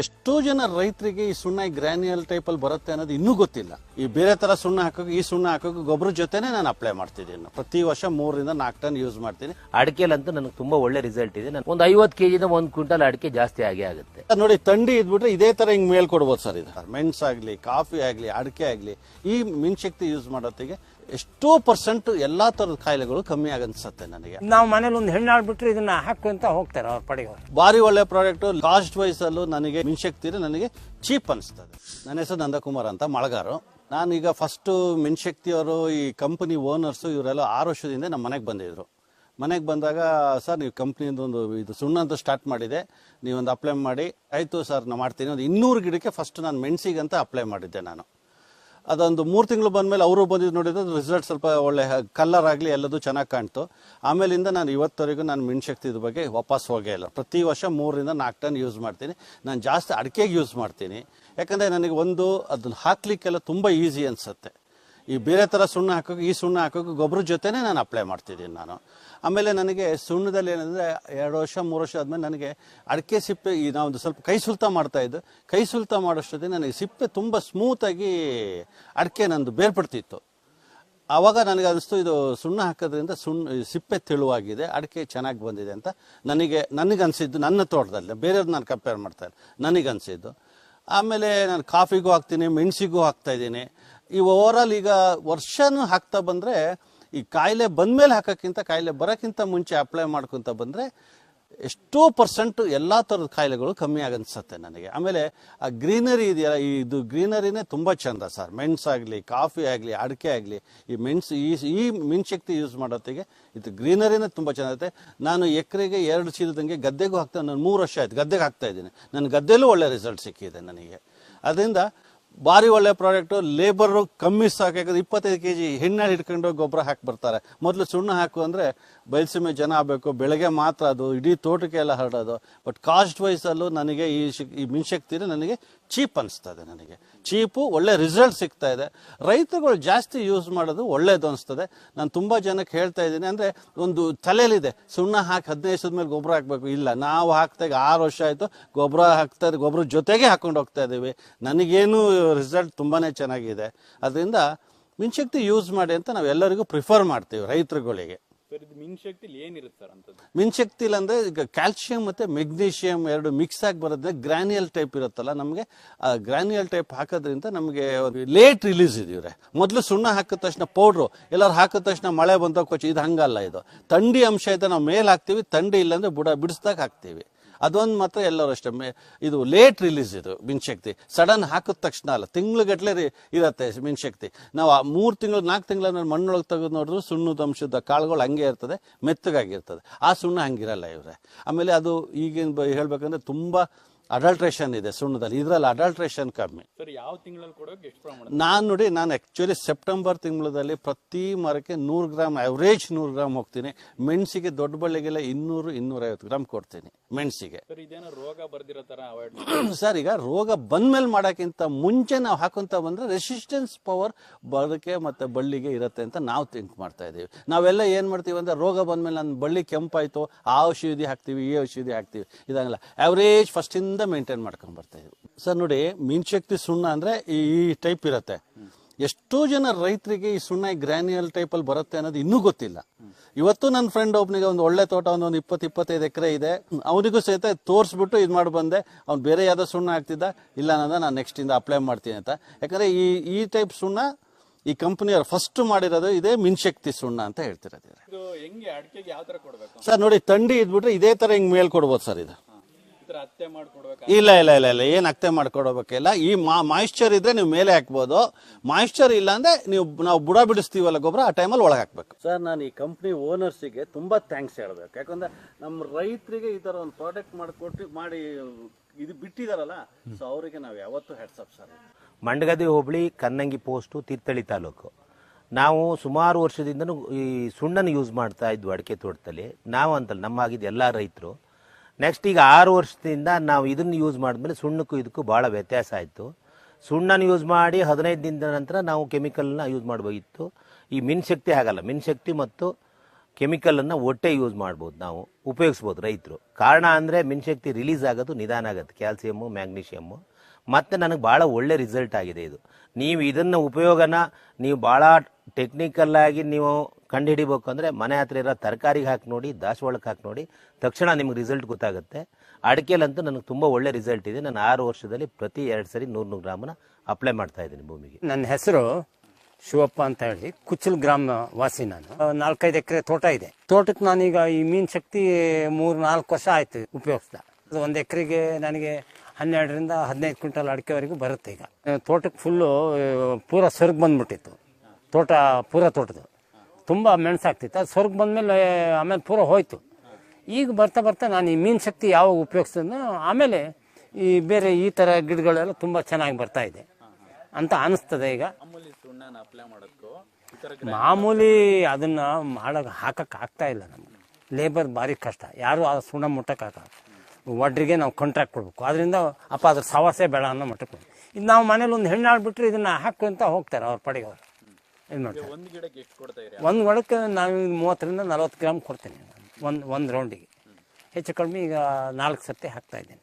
ಎಷ್ಟೋ ಜನ ರೈತರಿಗೆ ಈ ಸುಣ್ಣ ಗ್ರಾನ್ಯುಯಲ್ ಟೈಪ್ ಅಲ್ಲಿ ಬರುತ್ತೆ ಅನ್ನೋದು ಇನ್ನೂ ಗೊತ್ತಿಲ್ಲ. ಈ ಬೇರೆ ತರ ಸುಣ್ಣ ಹಾಕೋಕೆ ಈ ಸುಣ್ಣ ಹಾಕೋಕೆ ಗೊಬ್ಬರ ಜೊತೆನೆ ನಾನು ಅಪ್ಲೈ ಮಾಡ್ತಿದ್ದೀನಿ ಪ್ರತಿ ವರ್ಷ ಮೂರರಿಂದ ನಾಲ್ಕು ಟನ್ ಯೂಸ್ ಮಾಡ್ತೀನಿ. ಅಡಿಕೆಲಂತೂ ನನಗೆ ತುಂಬಾ ಒಳ್ಳೆ ರಿಸಲ್ಟ್ ಇದೆ. ಒಂದು ಐವತ್ತು ಕೆಜಿನ ಒಂದು ಕ್ವಿಂಟಲ್ ಅಡಿಕೆ ಜಾಸ್ತಿ ಆಗೇ ಆಗುತ್ತೆ. ನೋಡಿ ತಂಡಿ ಇದ್ಬಿಟ್ರೆ ಇದೇ ತರ ಹಿಂಗ್ ಮೇಲ್ ಕೊಡ್ಬೋದು ಸರ್ ಇದು. ಮೆಣಸಾಗ್ಲಿ ಕಾಫಿ ಆಗ್ಲಿ ಅಡಿಕೆ ಆಗ್ಲಿ ಈ ಮಿನ್ಶಕ್ತಿ ಯೂಸ್ ಮಾಡೋತ್ತಿಗೆ ಎಷ್ಟೋ ಪರ್ಸೆಂಟ್ ಎಲ್ಲಾ ತರದ ಕಾಯಿಲೆಗಳು ಕಮ್ಮಿ ಆಗನ್ಸುತ್ತೆ ನನಗೆ. ನಾವು ಮನೇಲಿ ಒಂದು ಹೆಣ್ಣು ಆಡ್ಬಿಟ್ರೆ ಇದನ್ನ ಹಾಕುವಂತ ಹೋಗ್ತಾರೆ ಅವ್ರ ಪಡೆಯವರು ಬಾರಿ ಭಾರಿ ಒಳ್ಳೆ ಪ್ರಾಡಕ್ಟ್ ಕಾಸ್ಟ್ ವೈಸ್ ಅಲ್ಲೂ ನನಗೆ ಮಿನ್ಶಕ್ತಿ ನನಗೆ ಚೀಪ್ ಅನಿಸ್ತದೆ. ನನ್ನ ಹೆಸರು ನಂದಕುಮಾರ್ ಅಂತ ಮಳಗಾರು. ನಾನೀಗ ಫಸ್ಟ್ ಮಿನ್ಶಕ್ತಿ ಅವರು ಈ ಕಂಪನಿ ಓನರ್ಸು ಇವರೆಲ್ಲ ಆರು ವರ್ಷದಿಂದ ನಮ್ಮ ಮನೆಗೆ ಬಂದಿದ್ರು. ಮನೆಗೆ ಬಂದಾಗ ಸರ್ ನೀವು ಕಂಪ್ನಿಯಿಂದ ಒಂದು ಇದು ಸುಣ್ಣ ಅಂತ ಸ್ಟಾರ್ಟ್ ಮಾಡಿದೆ. ನೀವೊಂದು ಅಪ್ಲೈ ಮಾಡಿ. ಆಯಿತು ಸರ್ ನಾನು ಮಾಡ್ತೀನಿ. ಒಂದು ಇನ್ನೂರು ಗಿಡಕ್ಕೆ ಫಸ್ಟ್ ನಾನು ಮೆಣಸಿಗಂತ ಅಪ್ಲೈ ಮಾಡಿದ್ದೆ ನಾನು. ಅದೊಂದು ಮೂರು ತಿಂಗಳು ಬಂದಮೇಲೆ ಅವರು ಬಂದಿದ್ದು ನೋಡಿದ್ರೆ ರಿಸಲ್ಟ್ ಸ್ವಲ್ಪ ಒಳ್ಳೆ ಕಲ್ಲರ್ ಆಗಲಿ ಎಲ್ಲದೂ ಚೆನ್ನಾಗಿ ಕಾಣ್ತು. ಆಮೇಲಿಂದ ನಾನು ಇವತ್ತವರೆಗೂ ನಾನು ಮಿಣ್ಶಕ್ತಿದ ಬಗ್ಗೆ ವಾಪಸ್ ಹೋಗೇ ಇಲ್ಲ. ಪ್ರತಿ ವರ್ಷ ಮೂರರಿಂದ ನಾಲ್ಕು ಟನ್ ಯೂಸ್ ಮಾಡ್ತೀನಿ. ನಾನು ಜಾಸ್ತಿ ಅಡಿಕೆಗೆ ಯೂಸ್ ಮಾಡ್ತೀನಿ. ಯಾಕಂದರೆ ನನಗೆ ಒಂದು ಅದನ್ನ ಹಾಕ್ಲಿಕ್ಕೆಲ್ಲ ತುಂಬ ಈಸಿ ಅನಿಸುತ್ತೆ. ಈ ಬೇರೆ ಥರ ಸುಣ್ಣ ಹಾಕೋಕೆ, ಈ ಸುಣ್ಣ ಹಾಕೋಕೆ ಗೊಬ್ಬರ ಜೊತೆನೇ ನಾನು ಅಪ್ಲೈ ಮಾಡ್ತಿದ್ದೀನಿ ನಾನು. ಆಮೇಲೆ ನನಗೆ ಸುಣ್ಣದಲ್ಲಿ ಏನಂದರೆ ಎರಡು ವರ್ಷ, ಮೂರು ವರ್ಷ ಆದಮೇಲೆ ನನಗೆ ಅಡಿಕೆ ಸಿಪ್ಪೆ ಈ ನಾವೊಂದು ಸ್ವಲ್ಪ ಕೈ ಸುಲ್ತ ಮಾಡ್ತಾ ಇದ್ದು, ಕೈ ಸುಲ್ತ ಮಾಡೋಷ್ಟೊತ್ತಿಗೆ ನನಗೆ ಸಿಪ್ಪೆ ತುಂಬ ಸ್ಮೂತಾಗಿ ಅಡಿಕೆ ನಂದು ಬೇರ್ಪಡ್ತಿತ್ತು. ಆವಾಗ ನನಗೆ ಅನಿಸ್ತು, ಇದು ಸುಣ್ಣ ಹಾಕೋದ್ರಿಂದ ಸುಣ್ಣ ಸಿಪ್ಪೆ ತೆಳುವಾಗಿದೆ, ಅಡಿಕೆ ಚೆನ್ನಾಗಿ ಬಂದಿದೆ ಅಂತ ನನಗೆ ನನಗೆ ಅನಿಸಿದ್ದು ನನ್ನ ತೋಟದಲ್ಲಿ ಬೇರೆಯವ್ರು ನಾನು ಕಂಪೇರ್ ಮಾಡ್ತಾ ನನಗೆ ಅನಿಸಿದ್ದು ಆಮೇಲೆ ನಾನು ಕಾಫಿಗೂ ಹಾಕ್ತೀನಿ, ಮೆಣಸಿಗೂ ಹಾಕ್ತಾ ಇದ್ದೀನಿ. ಈ ಓವರಾಲ್ ಈಗ ವರ್ಷನೂ ಹಾಕ್ತಾ ಬಂದರೆ ಈ ಕಾಯಿಲೆ ಬಂದಮೇಲೆ ಹಾಕೋಕ್ಕಿಂತ, ಕಾಯಿಲೆ ಬರೋಕ್ಕಿಂತ ಮುಂಚೆ ಅಪ್ಲೈ ಮಾಡ್ಕೊತ ಬಂದರೆ ಎಷ್ಟೋ ಪರ್ಸೆಂಟ್ ಎಲ್ಲ ಥರದ ಕಾಯಿಲೆಗಳು ಕಮ್ಮಿ ಆಗನ್ಸುತ್ತೆ ನನಗೆ. ಆಮೇಲೆ ಆ ಗ್ರೀನರಿ ಇದೆಯಲ್ಲ ಇದು ಗ್ರೀನರಿನೇ ತುಂಬ ಚಂದ ಸರ್ ಆಗಲಿ, ಕಾಫಿ ಆಗಲಿ, ಅಡಿಕೆ ಆಗಲಿ, ಈ ಮೆಣ್ಸು, ಈ ಈ ಮಿನ್ಶಕ್ತಿ ಯೂಸ್ ಮಾಡೋತ್ತಿಗೆ ಇದು ಗ್ರೀನರಿನೇ ತುಂಬ ಚೆನ್ನಾಗುತ್ತೆ ನಾನು ಎಕರೆಗೆ ಎರಡು ಚೀಲದಂಗೆ ಗದ್ದೆಗೂ ಹಾಕ್ತಾ, ನಾನು ಮೂರು ವರ್ಷ ಆಯ್ತು ಗದ್ದೆಗೆ ಹಾಕ್ತಾ ಇದ್ದೀನಿ. ನನ್ನ ಗದ್ದೆಲ್ಲೂ ಒಳ್ಳೆ ರಿಸಲ್ಟ್ ಸಿಕ್ಕಿದೆ ನನಗೆ. ಅದರಿಂದ ಭಾರಿ ಒಳ್ಳೆ ಪ್ರಾಡಕ್ಟು, ಲೇಬರು ಕಮ್ಮಿ ಸಾಕು. ಯಾಕಂದ್ರೆ ಇಪ್ಪತ್ತೈದು ಕೆ ಜಿ ಹೆಣ್ಣು ಹಿಡ್ಕೊಂಡು ಗೊಬ್ಬರ ಹಾಕಿ ಬರ್ತಾರೆ. ಮೊದಲು ಸುಣ್ಣ ಹಾಕು ಅಂದರೆ ಬಯಲುಸೀಮೆ ಜನ ಆಗಬೇಕು. ಬೆಳಗ್ಗೆ ಮಾತ್ರ ಅದು, ಇಡೀ ತೋಟಕ್ಕೆ ಎಲ್ಲ ಹರಡೋದು. ಬಟ್ ಕಾಸ್ಟ್ ವೈಸಲ್ಲೂ ನನಗೆ ಈ ಶಕ್ ಈ ಮಿನ್ಶಕ್ತಿನೇ ನನಗೆ ಚೀಪ್ ಅನಿಸ್ತದೆ ನನಗೆ. ಚೀಪು, ಒಳ್ಳೆ ರಿಸಲ್ಟ್ ಸಿಗ್ತಾ ಇದೆ. ರೈತರುಗಳು ಜಾಸ್ತಿ ಯೂಸ್ ಮಾಡೋದು ಒಳ್ಳೇದು ಅನಿಸ್ತದೆ. ನಾನು ತುಂಬ ಜನಕ್ಕೆ ಹೇಳ್ತಾ ಇದ್ದೀನಿ, ಅಂದರೆ ಒಂದು ತಲೆಯಲ್ಲಿದೆ. ಸುಣ್ಣ ಹಾಕಿ ಹದಿನೈದು ಮೇಲೆ ಗೊಬ್ಬರ ಹಾಕಬೇಕು. ಇಲ್ಲ, ನಾವು ಹಾಕ್ದಾಗ ಆರು ವರ್ಷ ಆಯಿತು, ಗೊಬ್ಬರ ಹಾಕ್ತಾ ಇದ್ದೀವಿ ಗೊಬ್ಬರ ಜೊತೆಗೆ ಹಾಕೊಂಡು ಹೋಗ್ತಾ ಇದ್ದೀವಿ. ನನಗೇನು ರಿಸಲ್ಟ್ ತುಂಬಾ ಚೆನ್ನಾಗಿದೆ. ಅದರಿಂದ ಮಿನ್ಶಕ್ತಿ ಯೂಸ್ ಮಾಡಿ ಅಂತ ನಾವೆಲ್ಲರಿಗೂ ಪ್ರಿಫರ್ ಮಾಡ್ತೀವಿ ರೈತರುಗಳಿಗೆ. ಸರ್ ಇದು ಮಿನ್ ಶಕ್ತಿಲಿ ಏನಿರುತ್ತೆ ಸರ್ ಅಂತದ್ದು ಅಂದ್ರೆ ಈಗ ಕ್ಯಾಲ್ಸಿಯಂ ಮತ್ತೆ ಮೆಗ್ನೀಷಿಯಂ ಎರಡು ಮಿಕ್ಸ್ ಆಗಿ ಬರೋದ್ರೆ ಗ್ರಾನ್ಯಲ್ ಟೈಪ್ ಇರುತ್ತಲ್ಲ ನಮಗೆ, ಆ ಗ್ರಾನ್ಯಲ್ ಟೈಪ್ ಹಾಕೋದ್ರಿಂದ ನಮಗೆ ಲೇಟ್ ರಿಲೀಸ್ ಇದೀವ್ರೆ ಮೊದಲು ಸುಣ್ಣ ಹಾಕಿದ ತಕ್ಷಣ ಪೌಡ್ರು, ಎಲ್ಲರೂ ಹಾಕಿದ ತಕ್ಷಣ ಮಳೆ ಬಂದಾಗ ಕೊಚ್ಚಿ, ಇದು ಹಂಗಲ್ಲ ಇದು. ಥಂಡಿ ಅಂಶ ಇದೆ ನಾವು ಮೇಲೆ ಹಾಕ್ತೀವಿ ಥಂಡಿ ಇಲ್ಲಾಂದ್ರೆ ಬುಡ, ಬಿಡಿಸ್ದಾಗ ಹಾಕ್ತೀವಿ. ಅದೊಂದು ಮಾತ್ರ ಎಲ್ಲರೂ ಅಷ್ಟೇ. ಇದು ಲೇಟ್ ರಿಲೀಸ್ ಇದು ಮಿನ್ಶಕ್ತಿ ಸಡನ್ ಹಾಕಿದ ತಕ್ಷಣ ಅಲ್ಲ, ತಿಂಗ್ಳುಗಟ್ಲೆ ಇರತ್ತೆ ಮಿನ್ಶಕ್ತಿ ನಾವು ಆ ಮೂರು ತಿಂಗಳು, ನಾಲ್ಕು ತಿಂಗಳ ಮಣ್ಣೊಳಗೆ ತೆಗೆದು ನೋಡಿದ್ರು ಸುಣ್ಣದ ಅಂಶದ ಕಾಳುಗಳು ಹಂಗೆ ಇರ್ತದೆ, ಮೆತ್ತಗಾಗಿರ್ತದೆ. ಆ ಸುಣ್ಣ ಹಂಗಿರಲ್ಲ ಇವರೇ. ಆಮೇಲೆ ಅದು ಈಗಿನ ಹೇಳ್ಬೇಕಂದ್ರೆ ತುಂಬಾ ಅಡಲ್ಟ್ರೇಷನ್ ಇದೆ ಸುಣ್ಣದಲ್ಲಿ. ಇದರಲ್ಲಿ ಅಡಲ್ಟ್ರೇಷನ್ ಕಮ್ಮಿ. ಯಾವ ತಿಂಗಳಲ್ಲಿ ಕೊಡೋಕೆ ಎಷ್ಟು ಪ್ರಮಾಣ ನಾನು ನೋಡಿ ನಾನು ಆಕ್ಚುಲಿ ಸೆಪ್ಟೆಂಬರ್ ತಿಂಗಳಲ್ಲಿ ಪ್ರತಿ ಮರಕ್ಕೆ ನೂರು ಗ್ರಾಮ್ ಅವರೇಜ್ ನೂರು ಗ್ರಾಮ್ ಹೋಗ್ತೀನಿ. ಮೆಣಸಿಗೆ ದೊಡ್ಡ ಬಳ್ಳಿಗೆಲ್ಲ ಇನ್ನೂರು ಇನ್ನೂರೈವತ್ತು ಗ್ರಾಮ್ ಕೊಡ್ತೀನಿ ಮೆಣಸಿಗೆ. ರೋಗ ಬರ್ದಿರೋ ಅವಾಯ್ಡ್ ಸರ್ ಈಗ ರೋಗ ಬಂದ್ಮೇಲೆ ಮಾಡೋಕ್ಕಿಂತ ಮುಂಚೆ ನಾವು ಹಾಕೊಂತ ಬಂದ್ರೆ ರೆಸಿಸ್ಟೆನ್ಸ್ ಪವರ್ ಬರೋದಕ್ಕೆ ಮತ್ತೆ ಬಳ್ಳಿಗೆ ಇರುತ್ತೆ ಅಂತ ನಾವು ಥಿಂಕ್ ಮಾಡ್ತಾ ಇದ್ದೀವಿ ನಾವೆಲ್ಲ ಏನು ಮಾಡ್ತೀವಿ ಅಂದ್ರೆ ರೋಗ ಬಂದ್ಮೇಲೆ ನನ್ನ ಬಳ್ಳಿ ಕೆಂಪಾಯ್ತು ಆ ಔಷಧಿ ಹಾಕ್ತೀವಿ ಈ ಔಷಧಿ ಹಾಕ್ತೀವಿ. ಇದಾಗಲ್ಲ. ಅವರೇಜ್ ಫಸ್ಟಿಂದ ಮೇಂಟೈನ್ ಮಾಡ್ಕೊಂಡ್ ಬರ್ತಾ ಇದ್ವಿ. ಸರ್ ನೋಡಿ ಮೀನ್ಶಕ್ತಿ ಸುಣ್ಣ ಅಂದ್ರೆ ಈ ಟೈಪ್ ಇರುತ್ತೆ. ಎಷ್ಟೋ ಜನ ರೈತರಿಗೆ ಈ ಸುಣ್ಣ ಗ್ರಾನ್ಯುಯಲ್ ಟೈಪ್ ಅಲ್ಲಿ ಬರುತ್ತೆ ಅನ್ನೋದು ಇನ್ನೂ ಗೊತ್ತಿಲ್ಲ. ಇವತ್ತು ನನ್ನ ಫ್ರೆಂಡ್ ಒಬ್ಬನಿಗೆ ಒಂದು ಒಳ್ಳೆ ತೋಟ ಒಂದು ಇಪ್ಪತ್ತು ಇಪ್ಪತ್ತೈದು ಎಕರೆ ಇದೆ. ಅವನಿಗೂ ಸಹಿತ ತೋರಿಸ್ಬಿಟ್ಟು ಇದು ಮಾಡಿ ಬಂದೆ. ಅವ್ನು ಬೇರೆ ಯಾವುದೋ ಸುಣ್ಣ ಆಗ್ತಿದ್ದ ಇಲ್ಲ ಅನ್ನೋದ ನಾನು ನೆಕ್ಸ್ಟ್ ಇಂದ ಅಪ್ಲೈ ಮಾಡ್ತೀನಿ ಅಂತ. ಯಾಕಂದ್ರೆ ಈ ಈ ಟೈಪ್ ಸುಣ್ಣ ಈ ಕಂಪನಿಯವ್ರು ಫಸ್ಟ್ ಮಾಡಿರೋದು ಇದೇ ಮಿನ್ಶಕ್ತಿ ಸುಣ್ಣ ಅಂತ ಹೇಳ್ತಿರೋದು ಇದು ಸರ್ ನೋಡಿ ತಂಡಿ ಇದ್ಬಿಟ್ರೆ ಇದೇ ತರ ಹಿಂಗ್ ಮೇಲ್ ಕೊಡ್ಬೋದು ಸರ್ ಇದು. ಇಲ್ಲ ಇಲ್ಲ ಇಲ್ಲ ಇಲ್ಲ ಏನು ಅತ್ತೆ ಮಾಡ್ಕೊಡ್ಬೇಕಿಲ್ಲ. ಈ ಮಾಯಿಶ್ಚರ್ ಇದ್ರೆ ನೀವು ಮೇಲೆ ಹಾಕ್ಬೋದು. ಮಾಯಿಶ್ಚರ್ ಇಲ್ಲ ಅಂದ್ರೆ ನೀವು ನಾವು ಬುಡ ಬಿಡಿಸ್ತೀವಲ್ಲ ಗೊಬ್ಬರ ಆ ಟೈಮಲ್ಲಿ ಒಳಗೆ ಹಾಕ್ಬೇಕು. ಸರ್ ನಾನು ಈ ಕಂಪ್ನಿ ಓನರ್ಸಿಗೆ ತುಂಬಾ ಥ್ಯಾಂಕ್ಸ್ ಹೇಳ್ಬೇಕು. ಯಾಕಂದ್ರೆ ನಮ್ಮ ರೈತರಿಗೆ ಈ ತರ ಒಂದು ಪ್ರಾಡಕ್ಟ್ ಮಾಡಿಕೊಟ್ಟು ಮಾಡಿ ಇದು ಬಿಟ್ಟಿದಾರಲ್ಲ ಸೊ ಅವರಿಗೆ ನಾವು ಯಾವತ್ತೂ ಹೆಡ್ಸಪ್ ಸರ್. ಮಂಡಗದಿ ಹೋಬಳಿ ಕನ್ನಂಗಿ ಪೋಸ್ಟು ತೀರ್ಥಹಳ್ಳಿ ತಾಲೂಕು. ನಾವು ಸುಮಾರು ವರ್ಷದಿಂದನೂ ಈ ಸುಣ್ಣನ ಯೂಸ್ ಮಾಡ್ತಾ ಇದ್ವು ಅಡಿಕೆ ತೋಟದಲ್ಲಿ. ನಾವು ಅಂತಲ್ಲ ನಮ್ಮ ಆಗಿದ್ದು ಎಲ್ಲ ರೈತರು. ನೆಕ್ಸ್ಟ್ ಈಗ ಆರು ವರ್ಷದಿಂದ ನಾವು ಇದನ್ನು ಯೂಸ್ ಮಾಡಿದ್ಮೇಲೆ ಸುಣ್ಣಕ್ಕೂ ಇದಕ್ಕೂ ಭಾಳ ವ್ಯತ್ಯಾಸ ಆಯಿತು. ಸುಣ್ಣನ ಯೂಸ್ ಮಾಡಿ ಹದಿನೈದು ದಿನದ ನಂತರ ನಾವು ಕೆಮಿಕಲ್ನ ಯೂಸ್ ಮಾಡಬೇಕಿತ್ತು ಈ ಮಿನ್ಶಕ್ತಿ ಆಗಲ್ಲ ಮಿನ್ಶಕ್ತಿ ಮತ್ತು ಕೆಮಿಕಲನ್ನು ಒಟ್ಟೆ ಯೂಸ್ ಮಾಡ್ಬೋದು ನಾವು, ಉಪಯೋಗಿಸ್ಬೋದು ರೈತರು. ಕಾರಣ ಅಂದರೆ ಮಿನ್ಶಕ್ತಿ ರಿಲೀಸ್ ಆಗೋದು ನಿಧಾನ ಆಗುತ್ತೆ ಕ್ಯಾಲ್ಸಿಯಮ್ಮು ಮ್ಯಾಗ್ನೀಷಿಯಮ್ಮು ಮತ್ತು ನನಗೆ ಭಾಳ ಒಳ್ಳೆ ರಿಸಲ್ಟ್ ಆಗಿದೆ ಇದು. ನೀವು ಇದನ್ನು ಉಪಯೋಗನ, ನೀವು ಭಾಳ ಟೆಕ್ನಿಕಲ್ ಆಗಿ ನೀವು ಕಂಡುಹಿಡಿಬೇಕು ಅಂದರೆ ಮನೆ ಹತ್ರ ಇರೋ ತರಕಾರಿಗೆ ಹಾಕಿ ನೋಡಿ, ದಾಸವಾಳಕ್ಕೆ ಹಾಕಿ ನೋಡಿ, ತಕ್ಷಣ ನಿಮ್ಗೆ ರಿಸಲ್ಟ್ ಗೊತ್ತಾಗುತ್ತೆ. ಅಡಿಕೆಲಂತೂ ನನಗೆ ತುಂಬ ಒಳ್ಳೆ ರಿಸಲ್ಟ್ ಇದೆ. ನಾನು ಆರು ವರ್ಷದಲ್ಲಿ ಪ್ರತಿ ಎರಡು ಸರಿ ನೂರು ನೂರು ಗ್ರಾಮನ ಅಪ್ಲೈ ಮಾಡ್ತಾ ಇದ್ದೀನಿ ಭೂಮಿಗೆ. ನನ್ನ ಹೆಸರು ಶಿವಪ್ಪ ಅಂತ ಹೇಳಿ. ಕುಚ್ಚಲ್ ಗ್ರಾಮ ವಾಸಿ ನಾನು ನಾಲ್ಕೈದು ಎಕರೆ ತೋಟ ಇದೆ. ತೋಟಕ್ಕೆ ನಾನೀಗ ಈ ಮೀನ್ ಶಕ್ತಿ ಮೂರು ನಾಲ್ಕು ವರ್ಷ ಆಯ್ತು ಉಪಯೋಗಿಸ್ದ ಅದು ಒಂದು ಎಕರೆಗೆ ನನಗೆ ಹನ್ನೆರಡರಿಂದ ಹದಿನೈದು ಕ್ವಿಂಟಲ್ ಅಡಿಕೆವರೆಗೂ ಬರುತ್ತೆ ಈಗ. ತೋಟಕ್ಕೆ ಫುಲ್ಲು ಪೂರ ಸೊರಗು ಬಂದ್ಬಿಟ್ಟಿತ್ತು. ತೋಟ ಪೂರ ತೋಟದು ತುಂಬ ಮೆಣಸಾಗ್ತಿತ್ತು. ಅದು ಸ್ವರ್ಗ ಬಂದಮೇಲೆ ಆಮೇಲೆ ಪೂರ ಹೋಯ್ತು. ಈಗ ಬರ್ತಾ ಬರ್ತಾ ನಾನು ಈ ಮೀನು ಶಕ್ತಿ ಯಾವಾಗ ಉಪಯೋಗಿಸಿದ್ನೋ ಆಮೇಲೆ ಈ ಬೇರೆ ಈ ಥರ ಗಿಡಗಳೆಲ್ಲ ತುಂಬ ಚೆನ್ನಾಗಿ ಬರ್ತಾ ಇದೆ ಅಂತ ಅನಿಸ್ತದೆ ಈಗ. ಮಾಮೂಲಿ ಅದನ್ನ ಮಾಡಕ್ ಹಾಕಕ್ ಆಗ್ತಾ ಇಲ್ಲ ನಮ್ಗೆ. ಲೇಬರ್ ಭಾರಿ ಕಷ್ಟ. ಯಾರು ಆ ಸುಣ್ಣ ಮುಟ್ಟಕ್ಕಾಗ ಒಡ್ರಿಗೆ ನಾವು ಕಾಂಟ್ರಾಕ್ಟ್ ಕೊಡಬೇಕು. ಅದರಿಂದ ಅಪ್ಪ ಅದ್ರ ಸವಾಸೆ ಬೇಡ ಅನ್ನೋ ಮಟ್ಟಕ್ಕೆ ಇದು ನಾವು ಮನೇಲಿ ಒಂದು ಹೆಣ್ಣು ಆಡ್ಬಿಟ್ರೆ ಇದನ್ನ ಹಾಕು ಅಂತ ಹೋಗ್ತಾರೆ ಅವ್ರ ಪಡೆಗೆ ಅವ್ರು. ಇದು ಮಾಡ್ತಾರೆ ಒಂದು ಗಿಡಕ್ಕೆ ಎಷ್ಟು ಕೊಡ್ತಾ ಒಂದು ನಾನು ಮೂವತ್ತರಿಂದ ನಲ್ವತ್ತು ಗ್ರಾಮ್ ಕೊಡ್ತೀನಿ ಒಂದು ಒಂದು ರೌಂಡಿಗೆ ಹೆಚ್ಚು ಕಡಿಮೆ ಈಗ ನಾಲ್ಕು ಸರ್ತಿ ಹಾಕ್ತಾ ಇದ್ದೀನಿ.